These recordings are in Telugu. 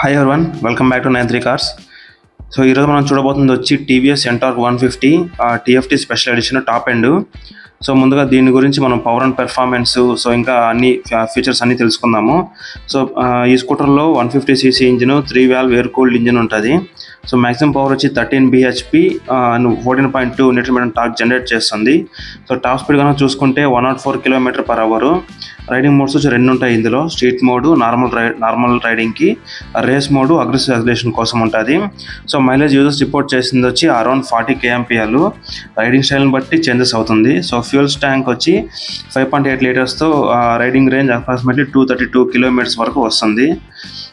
Hi everyone welcome back to nine three cars so ఈరోజు మనం చూడబోతుంది వచ్చి TVS Ntorq one fifty TFT special edition top end so ముందుగా దీని గురించి మనం పవర్ అండ్ పెర్ఫార్మెన్స్ సో ఇంకా అన్ని ఫీచర్స్ అన్ని తెలుసుకుందాము. సో ఈ స్కూటర్లో one fifty CC engine three valve air cooled engine ఉంటుంది. సో మ్యాక్సిమం పవర్ వచ్చి thirteen BHP fourteen point two newton metre torque generate చేస్తుంది. సో టాప్ స్పీడ్ కనుక చూసుకుంటే one naught four kilometre per hour riding modes వచ్చి రెండు ఉంటాయి ఇందులో. స్ట్రీట్ మోడ్ నార్మల్ రై నార్మల్ రైడింగ్కి రేస్ మోడ్ అగ్రెసివ్ యాక్సిలేషన్ కోసం ఉంటుంది. సో మైలేజ్ యూజర్స్ రిపోర్ట్ చేసింది వచ్చి అరౌండ్ ఫార్టీ కేఎంపిఎల్. రైడింగ్ స్టైల్ని బట్టి చేంజెస్ అవుతుంది. సో ఫ్యూల్స్ ట్యాంక్ వచ్చి five point eight లీటర్స్తో riding range approximately two thirty two kilometres వరకు వస్తుంది.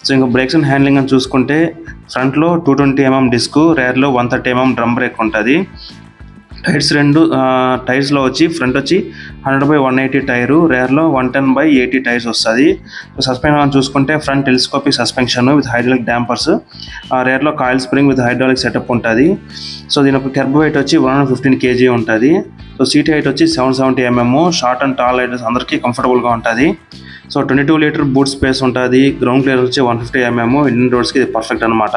సో ఇంకా బ్రేక్స్ అండ్ హ్యాండ్లింగ్ అని చూసుకుంటే ఫ్రంట్లో టూ ట్వంటీ ఎంఎం డిస్క్ రేర్లో one thirty MM drum brake ఉంటుంది. టైర్స్ రెండు టైర్స్లో వచ్చి ఫ్రంట్ వచ్చి hundred by one eighty tyre రేర్లో one ten by eighty tyres వస్తుంది. సస్పెన్షన్ చూసుకుంటే front telescopic suspension with hydraulic dampers రేర్లో coil spring with hydraulic setup ఉంటుంది. సో దీని యొక్క హైట్ వెయిట్ వచ్చి వన్ హండ్రెడ్ ఫిఫ్టీన్ కేజీ ఉంటుంది. సో సీట్ హైట్ వచ్చి seven seventy MM short and tall riders అందరికీ కంఫర్టబుల్గా ఉంటుంది. So twenty two litre boot space ఉంటుంది. గ్రౌండ్ క్లియర్ వచ్చి వన్ ఫిఫ్టీ ఎంఎం ఇండియన్ రోడ్స్కి ఇది పర్ఫెక్ట్ అనమాట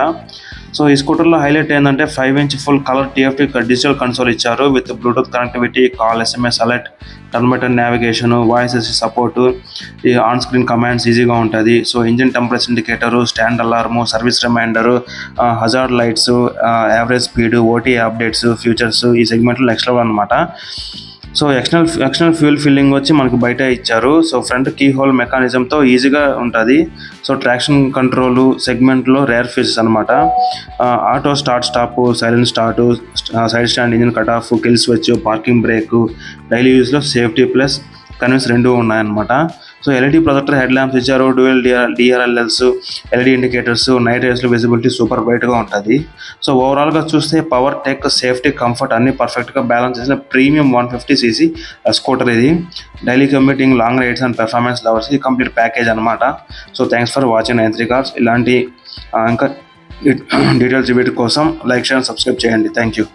సో ఈ స్కూటర్లో హైలైట్ ఏంటంటే five inch full colour TFT digital console ఇచ్చారు with Bluetooth connectivity call SMS alert టర్మేటర్ navigation voice support ఈ ఆన్ స్క్రీన్ కమాండ్స్ ఈజీగా ఉంటుంది. So engine temperature indicator stand alarm service reminder hazard lights average speed OT updates futures ఈ సెగ్మెంట్లో నెక్స్ట్ లెవెల్ అనమాట so external external fuel filling వచ్చి మనకి బయట ఇచ్చారు. సో ఫ్రంట్ కీ హోల్ మెకానిజంతో ఈజీగా ఉంటుంది. సో ట్రాక్షన్ కంట్రోల్ సెగ్మెంట్లో రేర్ ఫీచర్స్ అనమాట auto start stop silent start side stand engine cut off kill switch parking brake daily యూస్లో safety plus convenience రెండు ఉన్నాయన్నమాట. So LED projector head lamps ఇచ్చారు dual DR DRLs LED indicators night రేస్లో విజిబిలిటీ సూపర్ బ్రైట్గా ఉంటుంది. సో ఓవరాల్గా చూస్తే పవర్ టెక్ సేఫ్టీ కంఫర్ట్ అన్ని పర్ఫెక్ట్గా బ్యాలెన్స్ చేసిన premium one fifty CC scooter ఇది. Daily commuting long rides and performance lovers ఇది కంప్లీట్ ప్యాకేజ్ అనమాట so thanks for watching nine three cars ఇలాంటి ఇంకా డీటెయిల్స్ వీటి కోసం లైక్ షేర్ సబ్స్క్రైబ్ చేయండి. Thank you